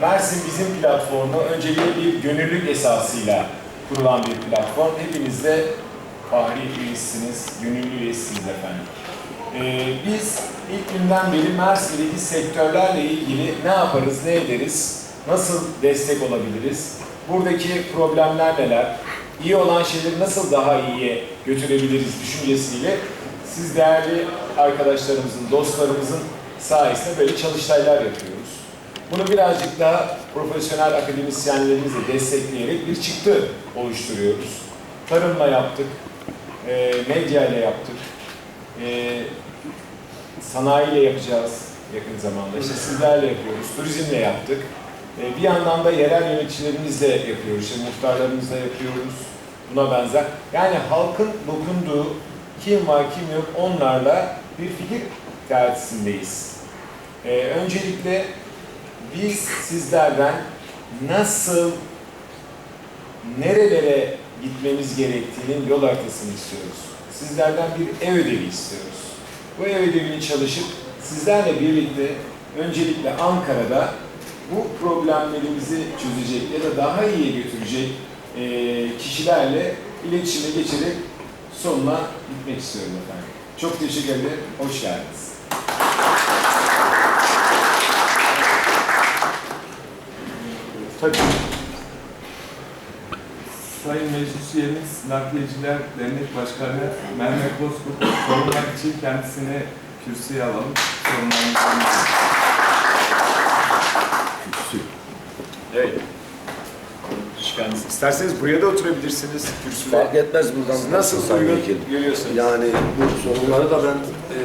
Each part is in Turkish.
Mersin Bizim platformu öncelikle bir gönüllülük esasıyla kurulan bir platform. Hepiniz de fahri üyesiniz, gönüllü üyesiniz efendim. Ee, biz ilk günden beri Mersin'deki sektörlerle ilgili ne yaparız, ne ederiz, nasıl destek olabiliriz, buradaki problemler neler, iyi olan şeyleri nasıl daha iyiye götürebiliriz düşüncesiyle siz değerli arkadaşlarımızın, dostlarımızın sayesinde böyle çalıştaylar yapıyoruz. Bunu birazcık daha profesyonel akademisyenlerimizle destekleyerek bir çıktı oluşturuyoruz. Tarımla yaptık, e, medya ile yaptık, e, sanayiyle yapacağız yakın zamanda. İşte sizlerle yapıyoruz, turizmle yaptık. E, bir yandan da yerel yöneticilerimizle yapıyoruz, işte muhtarlarımızla yapıyoruz, buna benzer. Yani halkın dokunduğu kim var kim yok onlarla bir fikir tertisindeyiz. E, öncelikle biz sizlerden nasıl, nerelere gitmemiz gerektiğinin yol haritasını istiyoruz. Sizlerden bir ev ödevi istiyoruz. Bu ev ödevini çalışıp sizlerle birlikte öncelikle Ankara'da bu problemlerimizi çözecek ya da daha iyiye götürecek kişilerle iletişime geçerek sonuna gitmek istiyorum efendim. Çok teşekkür ederim. Hoş geldiniz. Tabii. Sayın Meclis Üyemiz, Nakliyeciler Dernek Başkanı Mehmet Bozkurt sorunlar için kendisini kürsüye alalım. Sorunlarını Evet. Hoş geldiniz. İsterseniz buraya da oturabilirsiniz kürsüde. Fark etmez buradan. Siz nasıl uygun görüyorsunuz? Yani bu sorunları da ben e,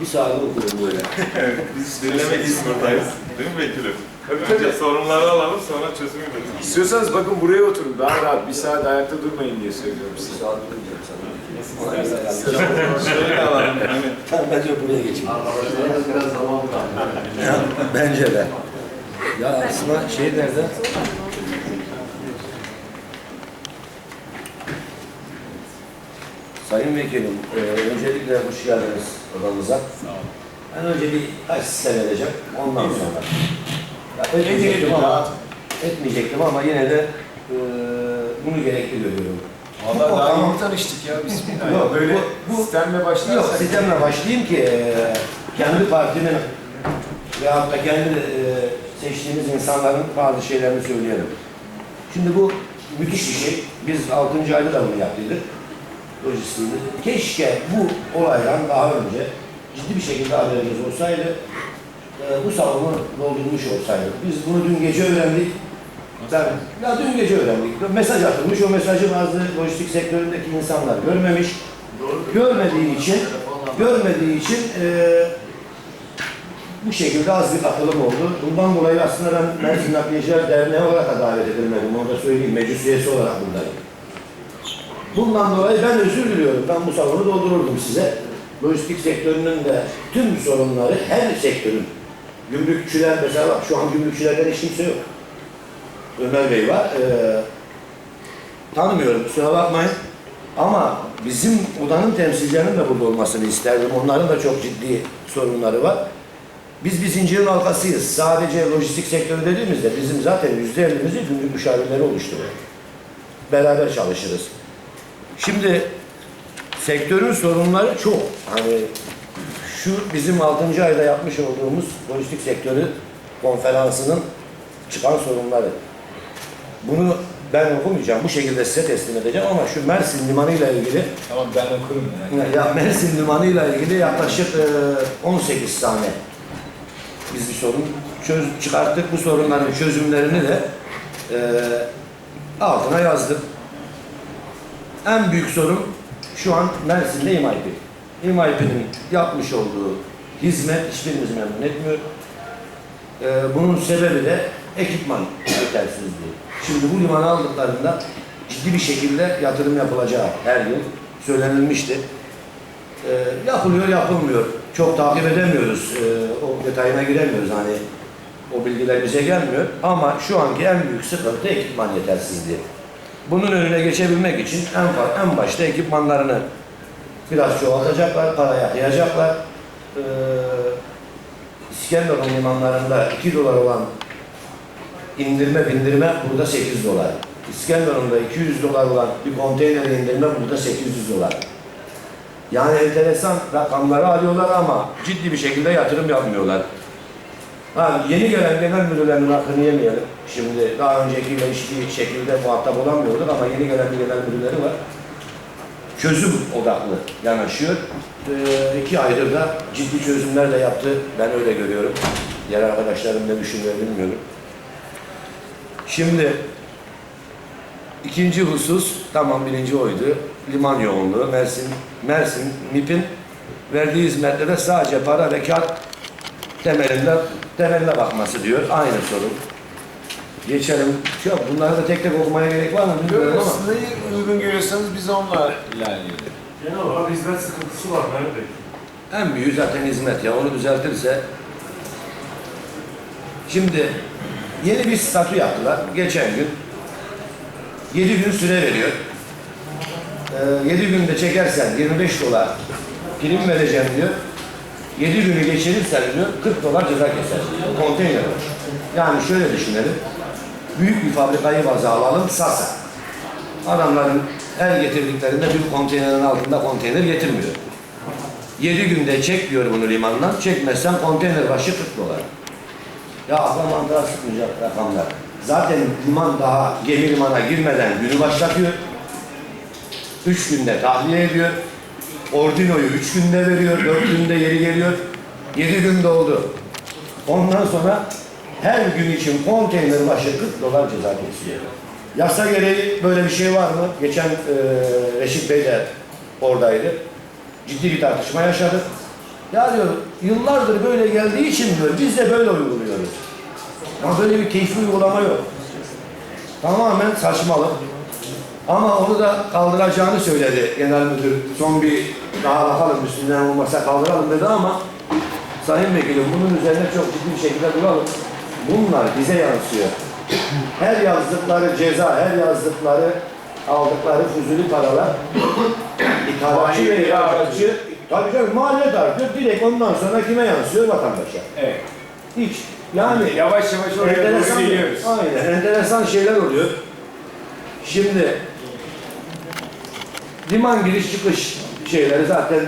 bir saatte okurum böyle. Biz dinlemek için buradayız. Değil mi Vekilim? Tabii, Önce sorunları alalım sonra çözümü götürelim. İstiyorsanız bakın buraya oturun. Daha rahat. Bir saat ayakta durmayın diye söylüyorum Bir size. saat okuyacağım sana. Şöyle alalım. Ben bence buraya geçeyim. Ya, bence de. Ya aslında şey nerede? Sayın Vekilim, e, öncelikle hoş geldiniz odamıza. Ben önce bir kaç sistem edeceğim, ondan sonra. Ya, etmeyecektim ama, etmeyecektim ama yine de e, bunu gerekli görüyorum. Vallahi Bu- daha ama- yeni tanıştık ya. Yani Yok, böyle bu- bu- sistemle başlarsak. Yok, sistemle başlayayım ki e, kendi partimin veyahut da kendi e, seçtiğimiz insanların bazı şeylerini söyleyelim. Şimdi bu müthiş bir şey. Biz 6. ayda da bunu yaptıydık. Lojistiğini. Keşke bu olaydan daha önce ciddi bir şekilde haberimiz olsaydı e, bu salonu doldurmuş olsaydık. Biz bunu dün gece öğrendik. Ben, ya dün gece öğrendik. Mesaj atılmış. O mesajı bazı lojistik sektöründeki insanlar görmemiş. Görmediği için, görmediği için e, bu şekilde az bir katılım oldu. Bundan dolayı aslında ben Mersin Nakliyeciler Derneği olarak da davet edilmedim. Onu da söyleyeyim. Meclis üyesi olarak buradayım. Bundan dolayı ben özür diliyorum. Ben bu salonu doldururdum size. Lojistik sektörünün de tüm sorunları her sektörün. Gümrükçüler mesela şu an gümrükçülerden hiç kimse yok. Ömer Bey var. Ee, tanımıyorum kusura bakmayın. Ama bizim odanın temsilcilerinin de burada olmasını isterdim. Onların da çok ciddi sorunları var. Biz bir zincirin halkasıyız. Sadece lojistik sektörü dediğimizde bizim zaten yüzde ellimizi gümrük müşavirleri oluşturuyor. Beraber çalışırız. Şimdi sektörün sorunları çok. Hani şu bizim 6. ayda yapmış olduğumuz lojistik sektörü konferansının çıkan sorunları. Bunu ben okumayacağım. Bu şekilde size teslim edeceğim ama şu Mersin Limanı ile ilgili Tamam ben okurum yani. ya Mersin Limanı ile ilgili yaklaşık e, 18 tane biz bir sorun çöz, çıkarttık. Bu sorunların çözümlerini de e, altına yazdık. En büyük sorun şu an Mersin'de İMIP. İMIP'nin yapmış olduğu hizmet hiçbirimizi memnun etmiyor. E, bunun sebebi de ekipman yetersizliği. Şimdi bu limanı aldıklarında ciddi bir şekilde yatırım yapılacağı her yıl söylenilmişti. E, yapılıyor, yapılmıyor. Çok takip edemiyoruz. E, o detayına giremiyoruz. Hani o bilgiler bize gelmiyor. Ama şu anki en büyük sıkıntı ekipman yetersizliği. Bunun önüne geçebilmek için en, en başta ekipmanlarını biraz çoğaltacaklar, paraya kıyacaklar. Ee, İskenderun limanlarında 2 dolar olan indirme bindirme burada 8 dolar. İskenderun'da 200 dolar olan bir konteyner indirme burada 800 dolar. Yani enteresan rakamları alıyorlar ama ciddi bir şekilde yatırım yapmıyorlar. Ha, yeni gelen genel müdürlerin hakkını yemeyelim. Şimdi daha öncekiyle hiçbir şekilde muhatap olamıyorduk ama yeni gelen bir genel müdürleri var. Çözüm odaklı yanaşıyor. Ee, iki aydır da ciddi çözümler de yaptı. Ben öyle görüyorum. Diğer arkadaşlarım ne düşünüyor bilmiyorum. Şimdi ikinci husus, tamam birinci oydu. Liman yoğunluğu, Mersin, Mersin, MİP'in verdiği hizmetlere sadece para ve kar temelinde, temeline bakması diyor. Aynı sorun. Geçelim. Şu bunları da tek tek okumaya gerek var mı bilmiyorum ama. Siz neyi uygun görüyorsanız biz onunla ilerleyelim. Genel olarak hizmet sıkıntısı var Mehmet Bey. En büyüğü zaten hizmet ya. Onu düzeltirse. Şimdi yeni bir statü yaptılar. Geçen gün 7 gün süre veriyor. Ee, 7 günde çekersen 25 dolar prim vereceğim diyor. 7 günü geçirirsen diyor 40 dolar ceza keser. Konteyner. Yani şöyle düşünelim. Büyük bir fabrikayı baza alalım. Sasa. Adamların her getirdiklerinde bir konteynerin altında konteyner getirmiyor. 7 günde çek diyor bunu limandan. Çekmezsen konteyner başı 40 dolar. Ya akla mantığa sıkmayacak rakamlar. Zaten liman daha gemi limana girmeden günü başlatıyor. 3 günde tahliye ediyor. Ordino'yu 3 günde veriyor, 4 günde yeri geliyor. 7 gün doldu. Ondan sonra her gün için konteyner başı 40 dolar ceza kesiyor. Yasa gereği böyle bir şey var mı? Geçen e, Reşit Bey de oradaydı. Ciddi bir tartışma yaşadık. Ya diyor yıllardır böyle geldiği için diyor biz de böyle uyguluyoruz. Ama böyle bir keyifli uygulama yok. Tamamen saçmalık. Ama onu da kaldıracağını söyledi genel müdür. Son bir daha bakalım üstünden olmasa kaldıralım dedi ama Sayın Vekilim bunun üzerine çok ciddi bir şekilde duralım. Bunlar bize yansıyor. Her yazdıkları ceza, her yazdıkları aldıkları fuzuli paralar ithalatçı ve ihracatçı tabii canım maliyet artıyor. Direkt ondan sonra kime yansıyor? Vatandaşa. Evet. Hiç. Yani Yavaş yavaş oraya enteresan, aynen, enteresan şeyler oluyor. Şimdi liman giriş çıkış şeyleri zaten